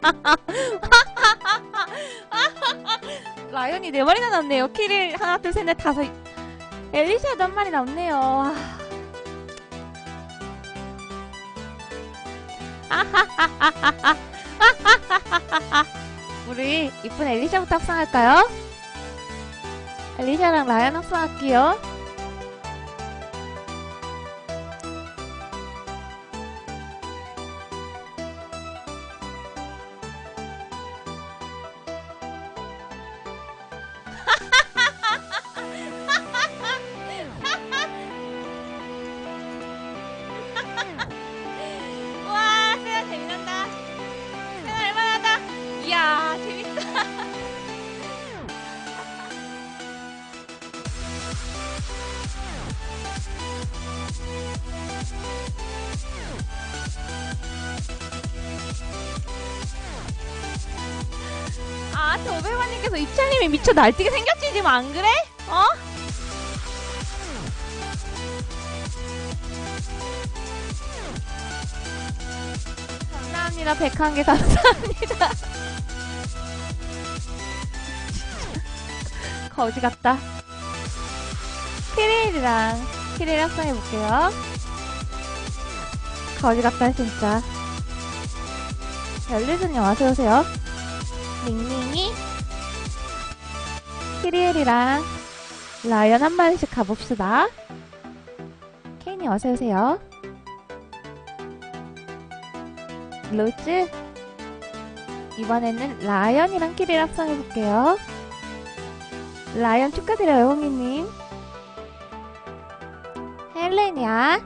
라이언이 네 마리나 남네요. 키릴 하나, 둘, 셋, 넷, 다섯. 엘리샤도 한 마리 남네요. 아. 우리 이쁜 엘리샤부터 합성할까요? 엘리샤랑 라이언 합성할게요. 500만님께서 입찰님이 미쳐 날뛰게 생겼지 지금 안 그래? 어? 감사합니다. 101개 감사합니다. 거지 같다. 피레일이랑 피레일 합성해볼게요. 거지 같다 진짜. 열리스님 어서 오세요. 닝닝이 키리엘이랑 라이언 한 마리씩 가봅시다. 케인이 어서오세요. 로즈 이번에는 라이언이랑 키리를 합성해볼게요. 라이언 축하드려요, 홍이님. 헬렌이야.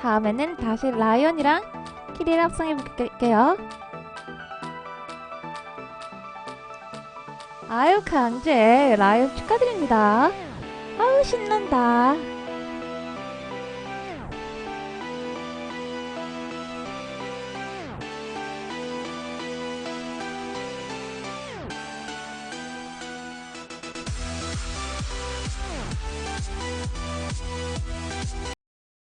다음에는 다시 라이언이랑 키리를 합성해볼게요. 아유 강제 라이언 축하드립니다. 아우 신난다.